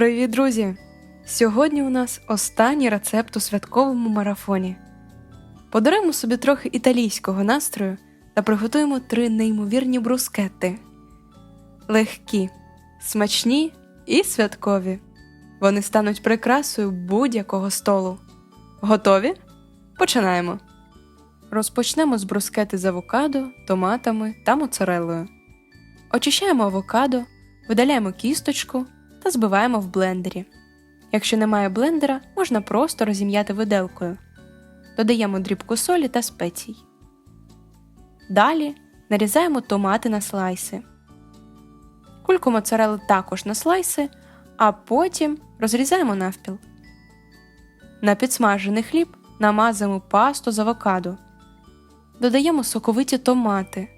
Привіт, друзі! Сьогодні у нас останній рецепт у святковому марафоні. Подаруємо собі трохи італійського настрою та приготуємо три неймовірні брускетти. Легкі, смачні і святкові. Вони стануть прикрасою будь-якого столу. Готові? Починаємо. Розпочнемо з брускети з авокадо, томатами та моцареллою. Очищаємо авокадо, видаляємо кісточку та збиваємо в блендері. Якщо немає блендера, можна просто розім'яти виделкою. Додаємо дрібку солі та спецій. Далі нарізаємо томати на слайси. Кульку моцарели також на слайси, а потім розрізаємо навпіл. На підсмажений хліб намазуємо пасту з авокадо. Додаємо соковиті томати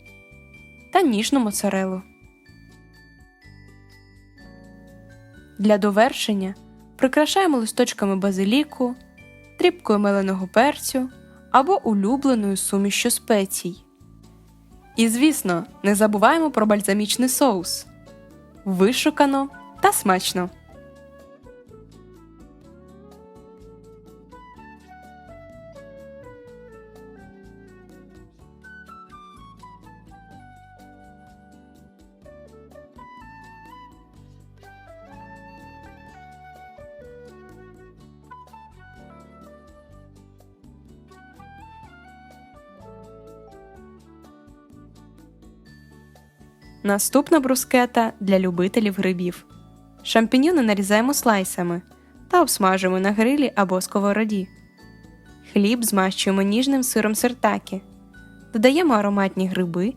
та ніжну моцарелу. Для довершення прикрашаємо листочками базиліку, тріпкою меленого перцю або улюбленою сумішю спецій. І, звісно, не забуваємо про бальзамічний соус. Вишукано та смачно. Наступна брускета для любителів грибів. Шампіньони нарізаємо слайсами та обсмажуємо на грилі або сковороді. Хліб змащуємо ніжним сиром сиртакі. Додаємо ароматні гриби.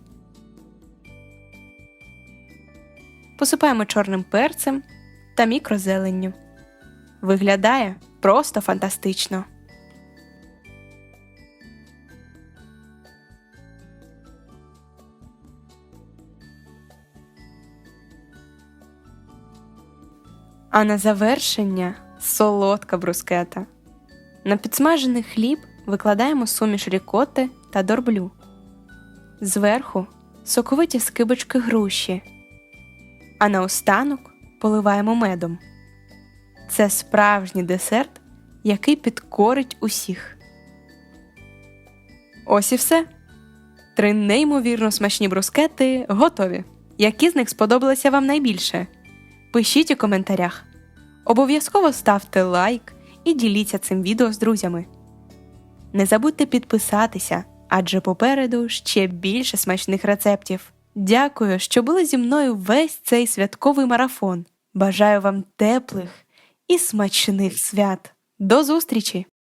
Посипаємо чорним перцем та мікрозеленню. Виглядає просто фантастично. А на завершення солодка брускета. На підсмажений хліб викладаємо суміш рікоти та дорблю. Зверху соковиті скибочки груші. А наостанок поливаємо медом. Це справжній десерт, який підкорить усіх. Ось і все. Три неймовірно смачні брускети готові. Які з них сподобалися вам найбільше? Пишіть у коментарях. Обов'язково ставте лайк і діліться цим відео з друзями. Не забудьте підписатися, адже попереду ще більше смачних рецептів. Дякую, що були зі мною весь цей святковий марафон. Бажаю вам теплих і смачних свят. До зустрічі!